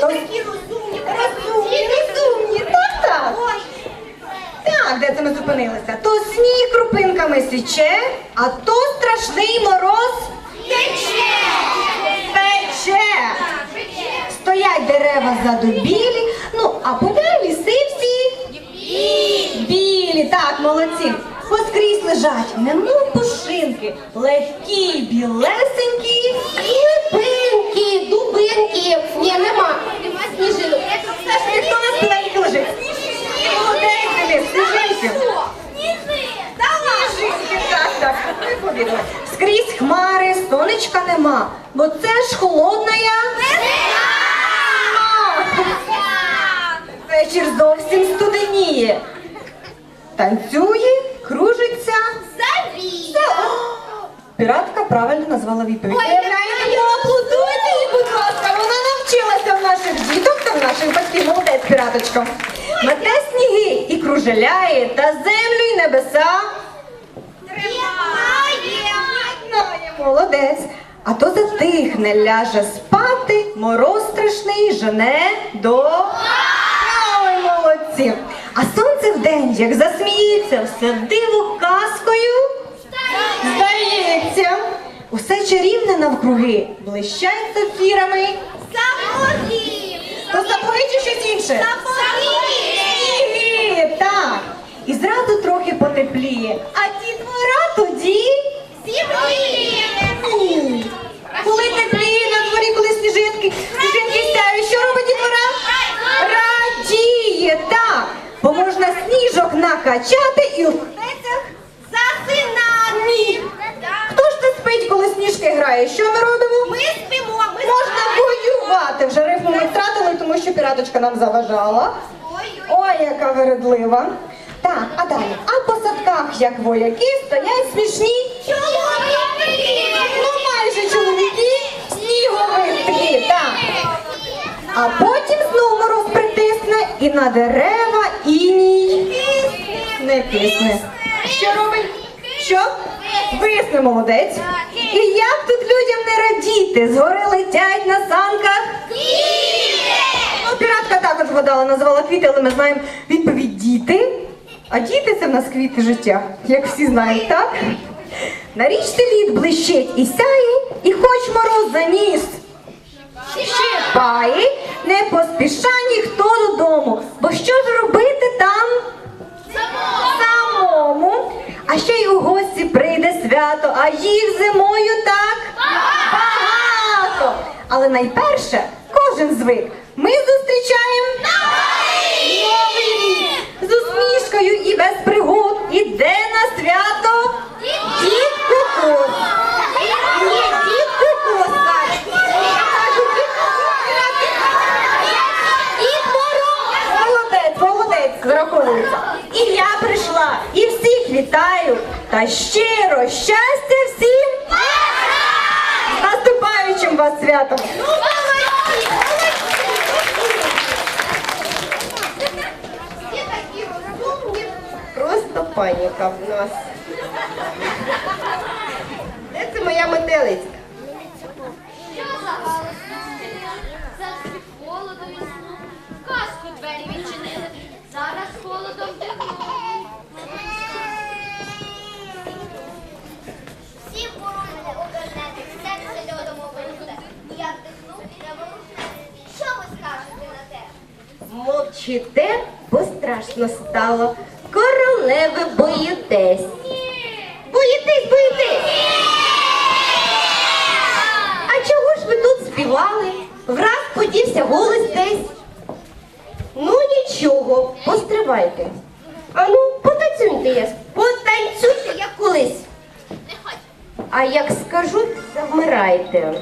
Такі розумні, розумні, розумні, так, так. Так, де це ми зупинилися? То сніг крупинками січе, а то страшний мороз Тече! пече. Стоять дерева задубілі, ну а поля ліси всі білі, так, молодці. Поскрізь лежать, немов пушинки, легкі, білесенькі. Липинки, дубинки. Ні, нема. Нема сніжинок. Ніхто спинці лежить. Молодець, сніжинки. Сніжинки, так, так. Скрізь хмари, сонечка нема, бо це ж холодна я. Вечір зовсім студеніє. Танцює, кружиться. Завій. Піратка правильно назвала відповідь. Ой, Виявляєте, яка аплодуйте їй, будь ласка. Вона навчилася в наших діток та в наших батьків. Молодець, піраточка. Мете сніги і кружеляє, та землю і небеса. Знає, молодець. А то затихне, ляже спати, мороз страшний жене до. Ой, молодці. А сонце вдень, як засміється, все диво казкою. Здається, усе чарівне навкруги блищать сапфірами. То сапоги чи щось інше? Сніги, так. І зразу трохи потепліє. А дітвора тоді. Ні. Коли тепліє на дворі, коли сніжинки, сніжинки сяють, що робить дітвора? Радіє, так. Бо можна сніжок накачати і у спецях засинати. Хто ж це спить, коли сніжки грає? Що ми робимо? Ми спимо, ми Можна воювати. Вже рифму що піраточка нам заважала. Ой, яка вередлива. Так, а далі. А по садках, як вояки, стоять смішні. Ну, майже чоловіки, сніговики, так. А потім знову мороз притисне і на дерева іній не тисне. Що робить? Що? Висне молодець. І як тут людям не радіти? Згори летять на санках. Вгадала, назвала квіти, але ми знаємо відповідь діти. А діти це в нас квіти життя, як всі знають, так? На річці лід блищить і сяє, і хоч мороз заніс. Щипає, не поспіша ніхто додому. Бо що ж робити там самому? А ще й у гості прийде свято, а їх зимою так багато. Але найперше, кожен звик. Ми зустрічаємо новий рік з усмішкою і без пригод. Іде на свято дід Кукус. Ні, дід Кать. Дід. Молодець, молодець, зараховується. І я прийшла, і всіх вітаю. Та щиро щастя всім. З наступаючим вас святом. Всі такі розумні. Просто паніка в нас. Де це моя метелиця? Зараз холодом дихну. Всі порушили обернети, все це льодом обернуте. Я вдихну, не ворушити. Що ви скажете на те? Мовчите, бо страшно стало. Королеви боїтесь. Боїтесь, боїтесь. А чого ж ви тут співали? Враз подівся голос десь. Ну нічого, постривайте. А ну, потанцюйте я. Потанцюйте, як колись. А як скажу, завмирайте.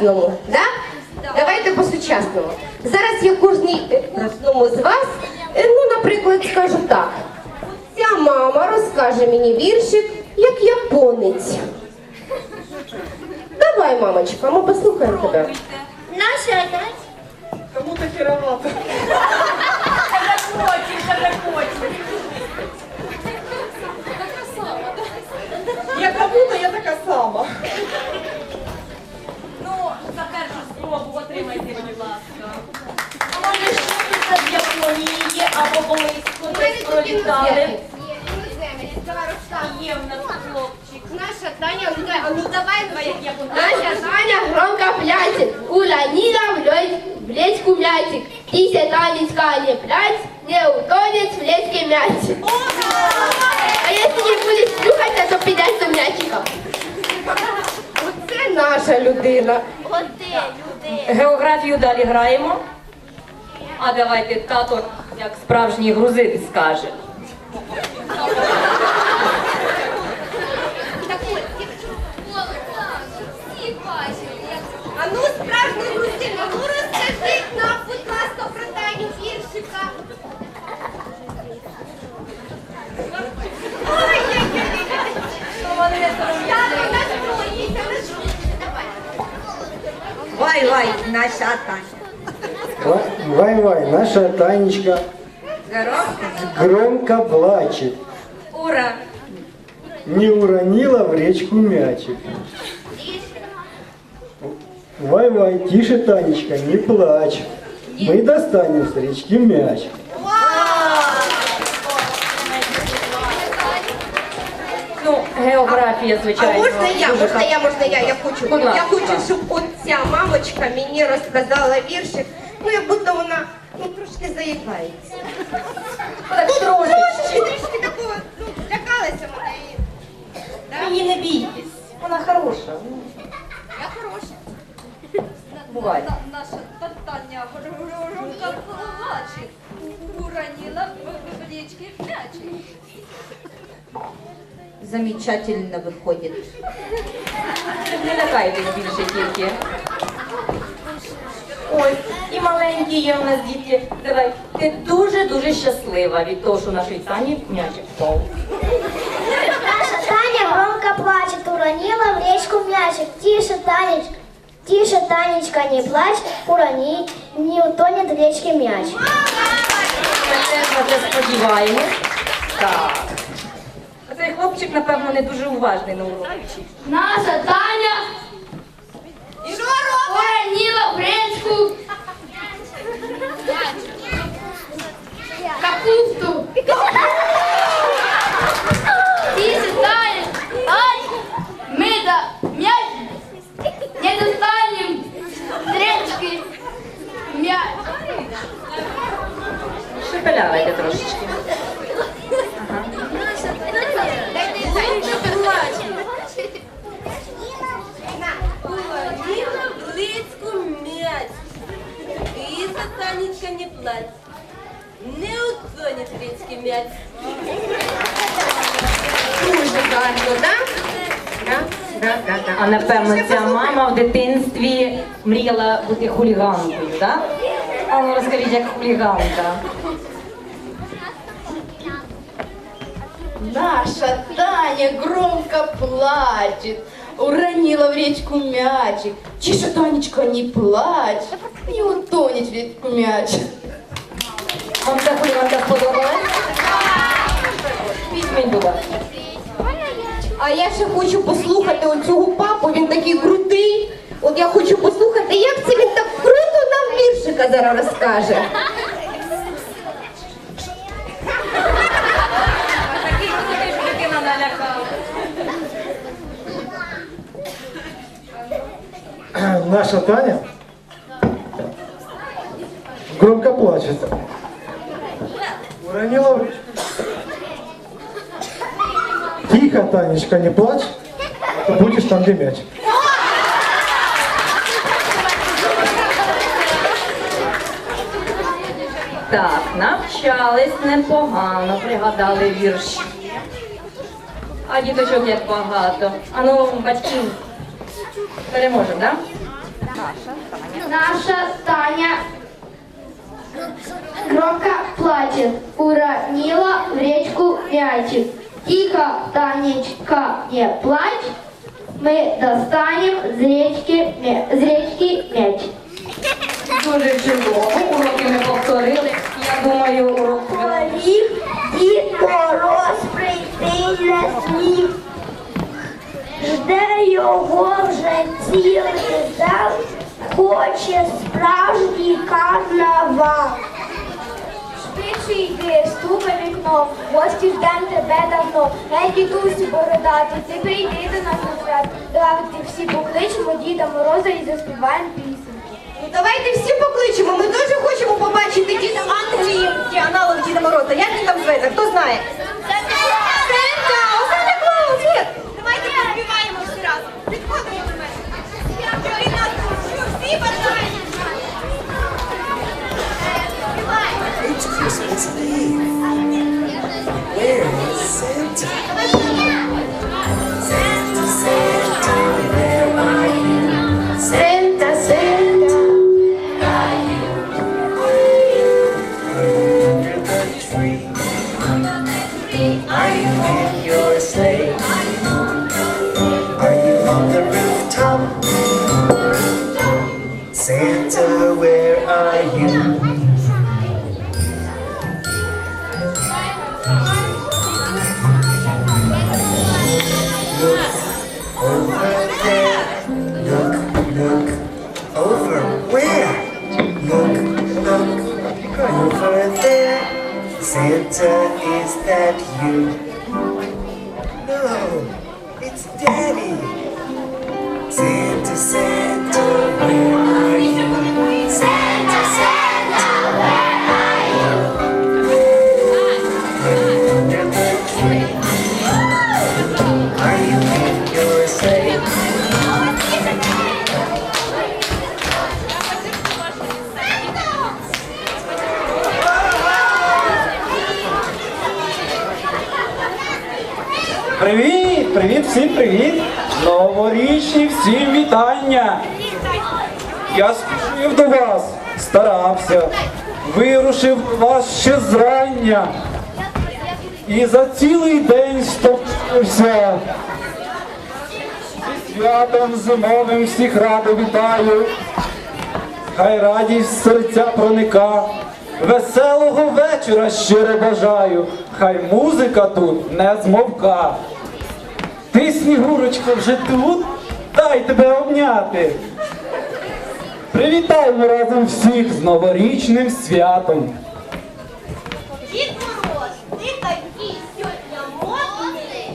По-сучасному, да? Давайте по-сучасному. Зараз я кожній е, кожному з вас, е, ну, наприклад, скажу так. Ця мама розкаже мені віршик, як японець. Давай, мамочка, ми послухаємо тебе. Наша. Вже потім, вже потім. Яка була, я така сама. Ну, за першу спробу отримайте, будь ласка. А може, що це з Японії або десь пролітали? Є в нас хлопчик. Наша Таня, а ну давай, Давай, як я буду. Наша Таня громко плясет, уронила в лёд- в речку мячик. Тися Танечка не плясь, не утонет в речке мячик. А если не будешь плюхать, то підеш до мячика. Це наша людина. Географію далі граємо. А давайте тато, як справжній грузин, скаже. Всі бачили, як А ну, справжня Грузина, ну розкажіть нам, будь ласка, про Таню віршика. Вай, вай, наша Таня. Вай-вай, наша Танечка громко плачет. Ура! Не уронила в речку мячик. Вай-вай, тише, Танечка, не плачь. Мы достанем с речки мяч. Ну, географія, А звичайно. можна я, дуже можна я, можна я, я хочу, Будь я ласка. хочу, щоб от ця мамочка мені розказала віршик, ну як будто вона ну, трошки заїкається. Ну, трошечки. трішки такого, ну, лякалася мене. і- Да? Її не бійтесь. Вона хороша. я хороша. Буває. На- Наша татання громко плаче. Уронила в в річки м'ячик. Замечательно виходить. Не лякайтесь більше тільки. Ось, і маленькі є у нас діти. Давай, ти дуже-дуже щаслива від того, що нашій Тані м'ячик впав. Наша Таня громко плачет, уронила в речку мячик. Тише, Танечка, тише, Танечка, не плачь, урони, не утонет в речке мяч. Ми теж на це сподіваємось. Так. Цей хлопчик, напевно, не дуже уважний на уроці. Наша Таня уронила в речку капусту. Тише, Таня, ай, мы до мяч не достанем с мяч. Шепелявайте трошечки. Танечка, не. Не утонет м'яч. Дуже гарно, так? Да? Да, да, да. А напевно, ця мама в дитинстві мріяла бути хуліганкою, так? А ну розкажіть, як хуліганка. Наша Таня громко плачет, уронила в речку мячик. Тише, Танечка, не плачь, не утонет в речку мяч. Вам ця хуліганка сподобалась? Візьміть, будь ласка. А я ще хочу послухати оцього папу, він такий крутий. От я хочу послухати, як це він так круто нам віршика зараз розкаже. Наша Таня громко плачет. Уронила. Тихо, Танечка, не плачь, а будешь там, где мяч. Так, навчались непогано, пригадали вірші. А діточок як багато. А ну, батьки, переможемо, так? Наша Таня громко плачет, уронила в речку мячик. Тихо, Танечка, не плачь, мы достанем с речки, мя- речки мячик. Дуже чудово. Уроки ми повторили. Я думаю, урок Поріг Дід Мороз прийти на сніг. Жде його вже цілий зал, хоче справжній карнавал. Швидше йди, стукай вікно, гості ждем тебе давно. Гей, дідусю бородатий, ти прийди до нас на свят. Давайте всі покличемо Діда Мороза і заспіваємо пісеньки. Ну давайте всі покличемо. Ми дуже хочемо побачити Діда Англії, чи аналог Діда Мороза. Як він там зветься? Хто знає? Санта! О, Санта Клаус! Давайте поспіваємо всі разом. Підходимо до мене. Він нас що всі бажають. Сента, that you? Привіт, привіт, всім привіт! Новорічні всім вітання! Я спішив до вас, старався, вирушив вас ще зрання. І за цілий день стопився. Зі святом зимовим всіх радо вітаю. Хай радість серця проника. Веселого вечора щиро бажаю, хай музика тут не змовка. Ти, Снігурочко, вже тут? Дай тебе обняти. Привітаємо разом всіх з новорічним святом. Дід Мороз, ти такий сьогодні модний,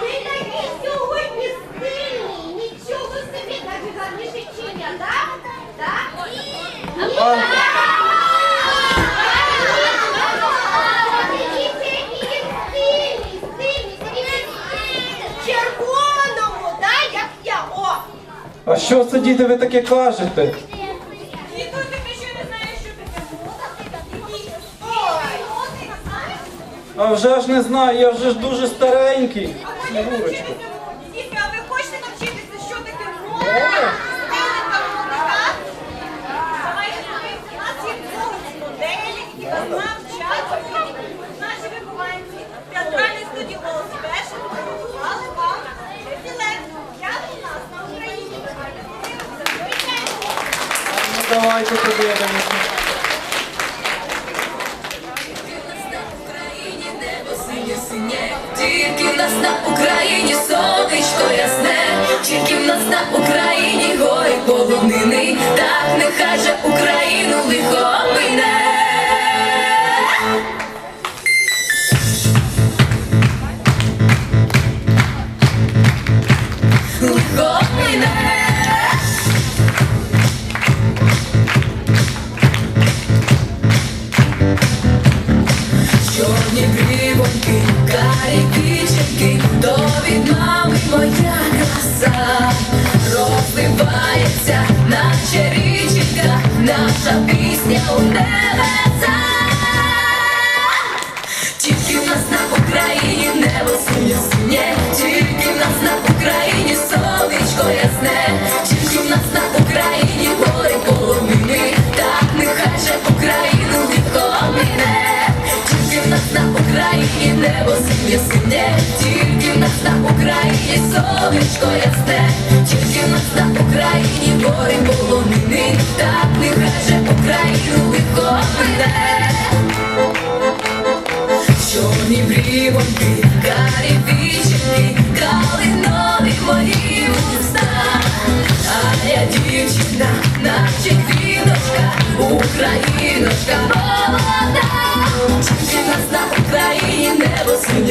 ти такий сьогодні стильний, нічого собі навіть гарніше чиня, так? Так? Ні. Червоному, так, як я, о! А що це, діти, ви таке кажете? Дідусь, ти ще не знаєш, що таке! А вже ж не знаю, я вже ж дуже старенький. Снігурочко. Дітки, а ви хочете навчитися, що таке мода? Стилинга модника? Давайте подивимося, у нас є конкурс моделі, які вас навчать. Наші вихованці театральної студії «Голос Фешн» приготували вам дефіле. Як у нас на Україні? Звичайно. Ну давайте подивимося. Тільки в нас на Україні сонечко ясне, тільки в нас на Україні гори полонини, так нехай же Україну лихо мине. небо синє сине, тільки в нас на Україні сонечко ясне, тільки в нас на Україні гори полонини, так нехай же Україну лихо мене. Чорні брівоньки, карі віченки, калинові мої уста, а я дівчина, наче квіночка, Україночка молода. Тільки нас на Україні небо синє.